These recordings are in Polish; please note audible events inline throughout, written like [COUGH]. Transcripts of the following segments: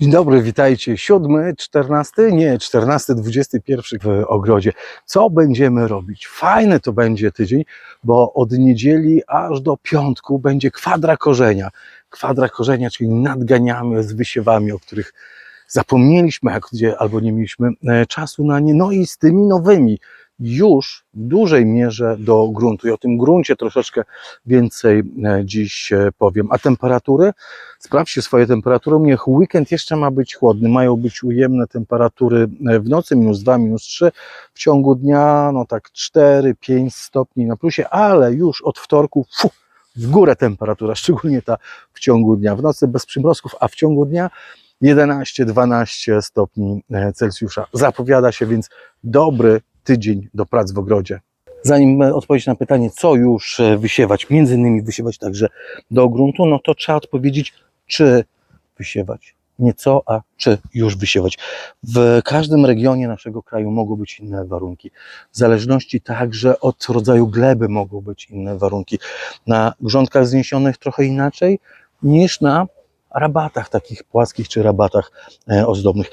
Dzień dobry, witajcie. Siódmy, czternasty, nie, czternasty, dwudziesty pierwszy w ogrodzie. Co będziemy robić? Fajny to będzie tydzień, bo od niedzieli aż do piątku będzie kwadra korzenia. Kwadra korzenia, czyli nadganiamy z wysiewami, o których zapomnieliśmy, albo nie mieliśmy e, czasu na nie. No i z tymi nowymi już w dużej mierze do gruntu. I o tym gruncie troszeczkę więcej e, dziś e, powiem. A temperatury? Sprawdźcie swoje temperatury. Niech weekend jeszcze ma być chłodny. Mają być ujemne temperatury e, w nocy, minus 2, minus 3. W ciągu dnia, no tak 4, 5 stopni na plusie, ale już od wtorku fu, w górę temperatura, [LAUGHS] szczególnie ta w ciągu dnia. W nocy bez przymrozków, a w ciągu dnia 11-12 stopni Celsjusza. Zapowiada się więc dobry tydzień do prac w ogrodzie. Zanim e, odpowiedzieć na pytanie, co już e, wysiewać, między innymi wysiewać także do gruntu, no to trzeba odpowiedzieć, czy wysiewać. Nie co, a czy już wysiewać. W każdym regionie naszego kraju mogą być inne warunki. W zależności także od rodzaju gleby mogą być inne warunki. Na grządkach zniesionych trochę inaczej niż na rabatach takich płaskich czy rabatach e, ozdobnych.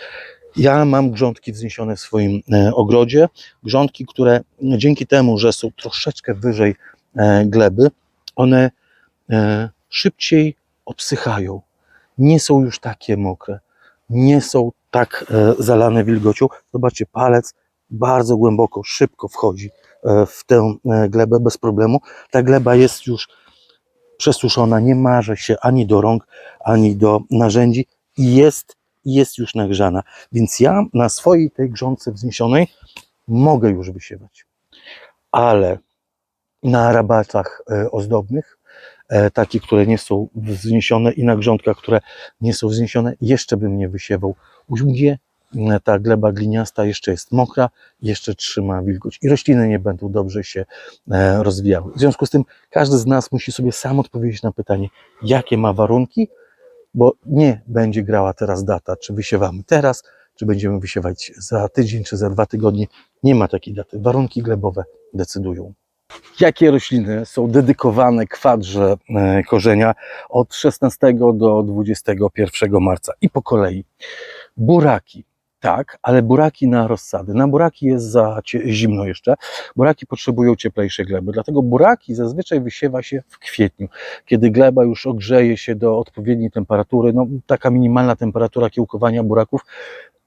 Ja mam grządki wzniesione w swoim e, ogrodzie. Grządki, które dzięki temu, że są troszeczkę wyżej e, gleby, one e, szybciej obsychają. Nie są już takie mokre. Nie są tak zalane wilgocią. Zobaczcie, palec bardzo głęboko, szybko wchodzi w tę glebę bez problemu. Ta gleba jest już przesuszona, nie marze się ani do rąk, ani do narzędzi i jest, jest już nagrzana. Więc ja na swojej tej grządce wzniesionej mogę już wysiewać. Ale na rabatach e, ozdobnych, e, takich, które nie są wzniesione i na grządkach, które nie są wzniesione, jeszcze bym nie wysiewał. Mnie e, ta gleba gliniasta jeszcze jest mokra, jeszcze trzyma wilgoć i rośliny nie będą dobrze się rozwijały. W związku z tym każdy z nas musi sobie sam odpowiedzieć na pytanie, jakie ma warunki, bo nie będzie grała teraz data, czy wysiewamy teraz, czy będziemy wysiewać za tydzień, czy za dwa tygodnie. Nie ma takiej daty. Warunki glebowe decydują. Jakie rośliny są dedykowane kwadrze e, korzenia od 16 do 21 marca i po kolei? Buraki. Tak, ale buraki na rozsady. Na buraki jest za zimno jeszcze. Buraki potrzebują cieplejszej gleby, dlatego buraki zazwyczaj wysiewa się w kwietniu, kiedy gleba już ogrzeje się do odpowiedniej temperatury. No, taka minimalna temperatura kiełkowania buraków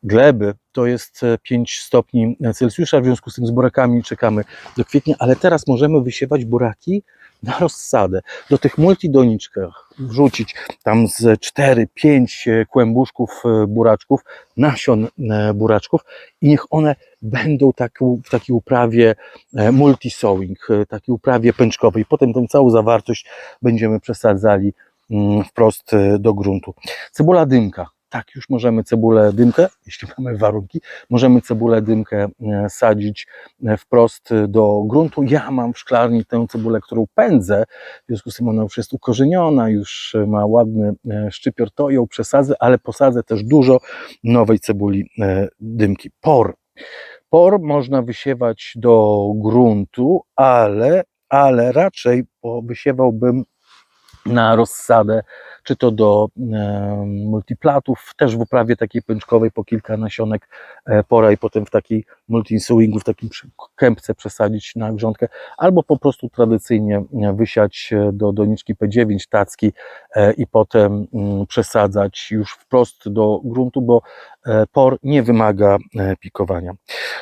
gleby to jest e, 5 stopni Celsjusza, w związku z tym z burakami czekamy do kwietnia, ale teraz możemy wysiewać buraki na rozsadę. Do tych multidoniczkach wrzucić tam z 4-5 kłębuszków e, buraczków, nasion e, buraczków i niech one będą tak, w takiej uprawie e, multi-sowing, e, takiej uprawie pęczkowej. Potem tę całą zawartość będziemy przesadzali mm, wprost e, do gruntu. Cebula dymka. Tak, już możemy cebulę dymkę, jeśli [LAUGHS] mamy warunki, możemy cebulę dymkę e, sadzić e, wprost e, do gruntu. Ja mam w szklarni tę cebulę, którą pędzę, w związku z tym ona już jest ukorzeniona, już ma ładny szczypior, to ją przesadzę, ale posadzę też dużo nowej cebuli dymki. Por. Por można wysiewać do gruntu, ale, ale raczej wysiewałbym na rozsadę, czy to do multiplatów, też w uprawie takiej pęczkowej po kilka nasionek e, pora i potem w takiej multi-sowingu, w takim kępce przesadzić na grządkę, albo po prostu tradycyjnie e, wysiać e, do doniczki P9 tacki i potem mm, przesadzać już wprost do gruntu, bo por nie wymaga pikowania.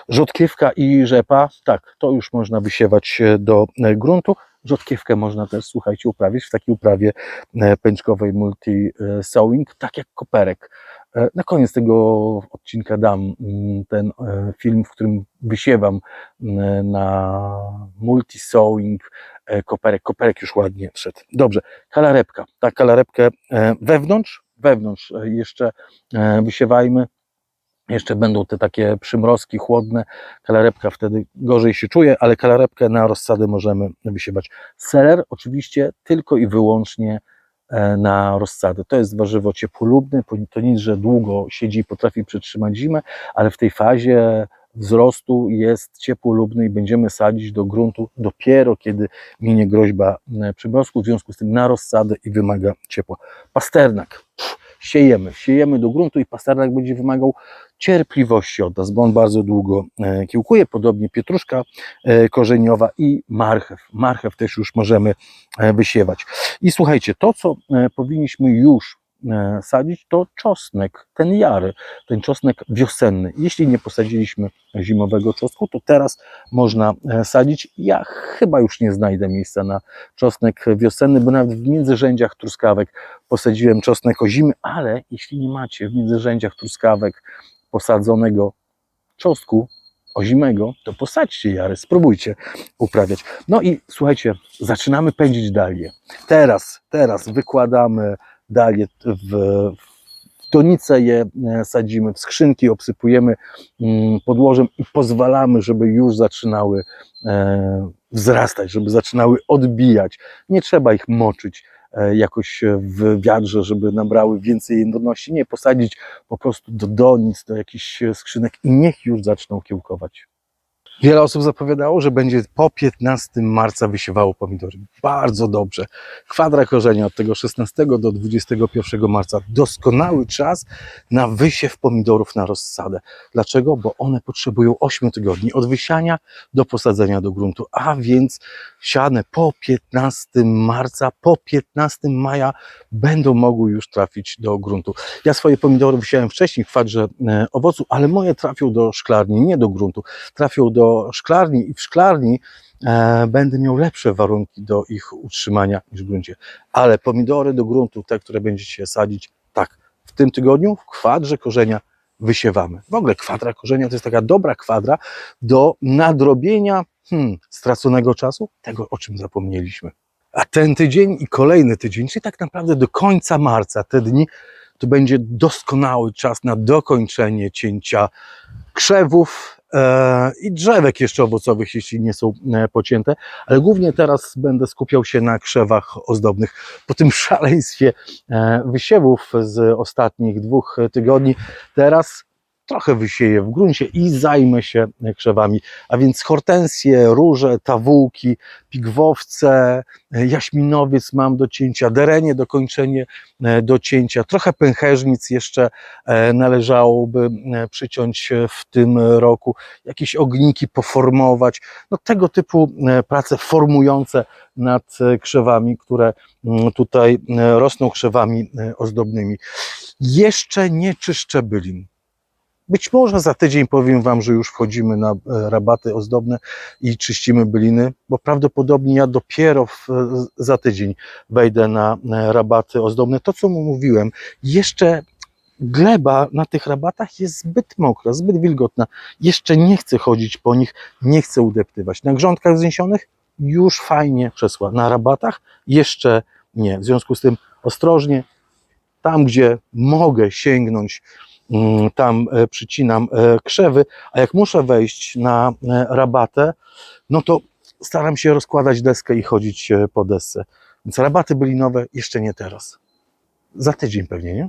Rzodkiewka i rzepa, tak, to już można wysiewać do gruntu. Rzodkiewkę można też, słuchajcie, uprawić w takiej uprawie e, pęczkowej multi-sowing, tak jak koperek. E, Na koniec tego odcinka dam mm, ten e, film, w którym wysiewam mm, na multi-sowing e, koperek. Koperek już ładnie wszedł. Dobrze, kalarepka. Tak, kalarepkę e, wewnątrz, wewnątrz e, jeszcze e, wysiewajmy. Jeszcze będą te takie przymrozki chłodne. Kalarepka wtedy gorzej się czuje, ale kalarepkę na rozsady możemy wysiewać. Seler oczywiście tylko i wyłącznie e, na rozsady. To jest warzywo ciepłolubne, to nic, że długo siedzi i potrafi przetrzymać zimę, ale w tej fazie wzrostu jest ciepłolubny i będziemy sadzić do gruntu dopiero kiedy minie groźba e, przymrozku, w związku z tym na rozsadę i wymaga ciepła. Pasternak. Siejemy. Siejemy do gruntu i pasternak będzie wymagał cierpliwości od nas, bo on bardzo długo e, kiełkuje, podobnie pietruszka e, korzeniowa i marchew. Marchew też już możemy e, wysiewać. I słuchajcie, to co powinniśmy już sadzić, to czosnek, ten jary, ten czosnek wiosenny. Jeśli nie posadziliśmy zimowego czosnku, to teraz można sadzić. Ja chyba już nie znajdę miejsca na czosnek wiosenny, bo nawet w międzyrzędziach truskawek posadziłem czosnek ozimy, ale jeśli nie macie w międzyrzędziach truskawek posadzonego czosnku ozimego, to posadźcie jary, spróbujcie uprawiać. No i słuchajcie, zaczynamy pędzić dalię. Teraz, teraz wykładamy dalię w, w donice je e, sadzimy, w skrzynki obsypujemy mm, podłożem i pozwalamy, żeby już zaczynały e, wzrastać, żeby zaczynały odbijać. Nie trzeba ich moczyć jakoś w wiadrze, żeby nabrały więcej jędrności. Nie, posadzić po prostu do donic, do jakichś skrzynek i niech już zaczną kiełkować. Wiele osób zapowiadało, że będzie po 15 marca wysiewało pomidory. Bardzo dobrze. Kwadra korzenia od tego 16 do 21 marca. Doskonały czas na wysiew pomidorów na rozsadę. Dlaczego? Bo one potrzebują 8 tygodni od wysiania do posadzenia do gruntu, a więc siane po 15 marca, po 15 maja będą mogły już trafić do gruntu. Ja swoje pomidory wysiałem wcześniej w kwadrze e, owocu, ale moje trafią do szklarni, nie do gruntu. Trafią do szklarni i w szklarni e, będę miał lepsze warunki do ich utrzymania niż w gruncie. Ale pomidory do gruntu, te, które będziecie sadzić, tak, w tym tygodniu w kwadrze korzenia wysiewamy. W ogóle kwadra korzenia to jest taka dobra kwadra do nadrobienia hmm, straconego czasu, tego o czym zapomnieliśmy. A ten tydzień i kolejny tydzień, czyli tak naprawdę do końca marca, te dni, to będzie doskonały czas na dokończenie cięcia krzewów e, i drzewek jeszcze owocowych, jeśli nie są e, pocięte, ale głównie teraz będę skupiał się na krzewach ozdobnych. Po tym szaleństwie e, wysiewów z ostatnich dwóch tygodni, teraz trochę wysieję w gruncie i zajmę się krzewami, a więc hortensje, róże, tawółki, pigwowce, jaśminowiec mam do cięcia, derenie dokończenie e, do cięcia, trochę pęcherzyc jeszcze e, należałoby e, przyciąć w tym roku, jakieś ogniki poformować, no tego typu prace formujące nad krzewami, które mm, tutaj rosną krzewami ozdobnymi. Jeszcze nie czyszczę bylin. Być może za tydzień powiem Wam, że już wchodzimy na e, rabaty ozdobne i czyścimy byliny, bo prawdopodobnie ja dopiero w, za tydzień wejdę na e, rabaty ozdobne. To, co mu mówiłem, jeszcze gleba na tych rabatach jest zbyt mokra, zbyt wilgotna. Jeszcze nie chcę chodzić po nich, nie chcę udeptywać. Na grządkach wzniesionych już fajnie przesła. Na rabatach jeszcze nie. W związku z tym ostrożnie, tam gdzie mogę sięgnąć tam e, przycinam e, krzewy, a jak muszę wejść na e, rabatę, no to staram się rozkładać deskę i chodzić po desce. Więc rabaty bylinowe jeszcze nie teraz. Za tydzień pewnie, nie?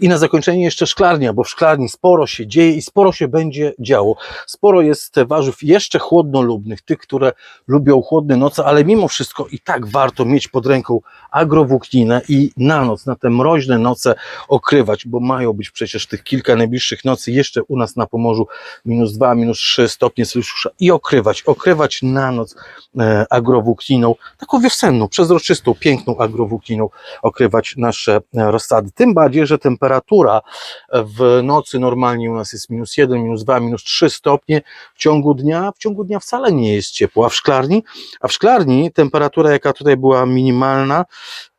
I na zakończenie jeszcze szklarnia, bo w szklarni sporo się dzieje i sporo się będzie działo. Sporo jest warzyw jeszcze chłodnolubnych, tych, które lubią chłodne noce, ale mimo wszystko i tak warto mieć pod ręką agrowłókninę i na noc, na te mroźne noce okrywać, bo mają być przecież tych kilka najbliższych nocy jeszcze u nas na Pomorzu minus 2, minus 3 stopnie Celsjusza i okrywać, okrywać na noc e, agrowłókniną, taką wiosenną, przezroczystą, piękną agrowłókniną, okrywać nasze e, rozsady. Tym bardziej, że temperatura w nocy normalnie u nas jest minus 1, minus 2, minus 3 stopnie. W ciągu dnia, w ciągu dnia wcale nie jest ciepło, a w szklarni, a w szklarni temperatura, jaka tutaj była minimalna,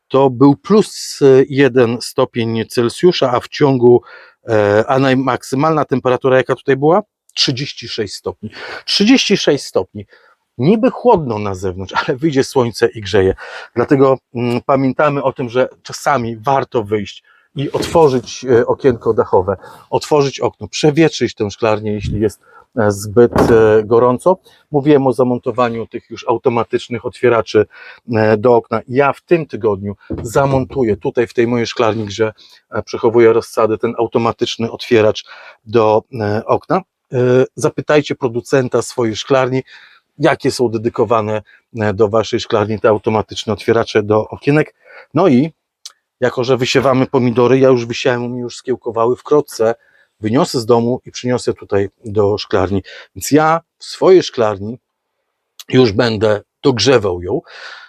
to był plus 1 stopień Celsjusza, a w ciągu, e, a najmaksymalna temperatura, jaka tutaj była, 36 stopni. 36 stopni. Niby chłodno na zewnątrz, ale wyjdzie słońce i grzeje. Dlatego mm, pamiętamy o tym, że czasami warto wyjść i otworzyć e, okienko dachowe, otworzyć okno, przewietrzyć tę szklarnię, jeśli jest e, zbyt e, gorąco. Mówiłem o zamontowaniu tych już automatycznych otwieraczy do okna. Ja w tym tygodniu zamontuję tutaj w tej mojej szklarni, gdzie przechowuję rozsady, ten automatyczny otwieracz do okna. Zapytajcie producenta swojej szklarni, jakie są dedykowane do waszej szklarni te automatyczne otwieracze do okienek. No i jako że wysiewamy pomidory, ja już wysiałem, mnie już skiełkowały wkrótce, wyniosę z domu i przyniosę tutaj do szklarni. Więc ja w swojej szklarni już będę dogrzewał ją,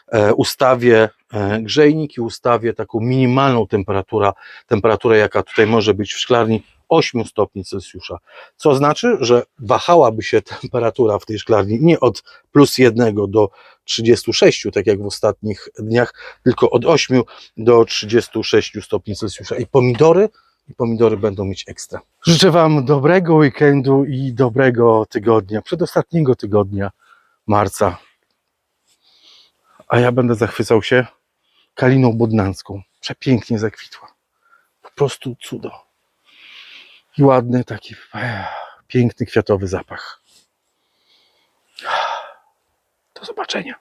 e, ustawię e, grzejnik i ustawię taką minimalną temperaturę, temperaturę, jaka tutaj może być w szklarni, 8 stopni Celsjusza. Co znaczy, że wahałaby się temperatura w tej szklarni nie od plus 1 do 36, tak jak w ostatnich dniach, tylko od 8 do 36 stopni Celsjusza. I pomidory, i pomidory będą mieć ekstra. Życzę Wam dobrego weekendu i dobrego tygodnia, przedostatniego tygodnia marca. A ja będę zachwycał się kaliną bodnancką. Przepięknie zakwitła. Po prostu cudo. I ładny taki piękny kwiatowy zapach. Do zobaczenia.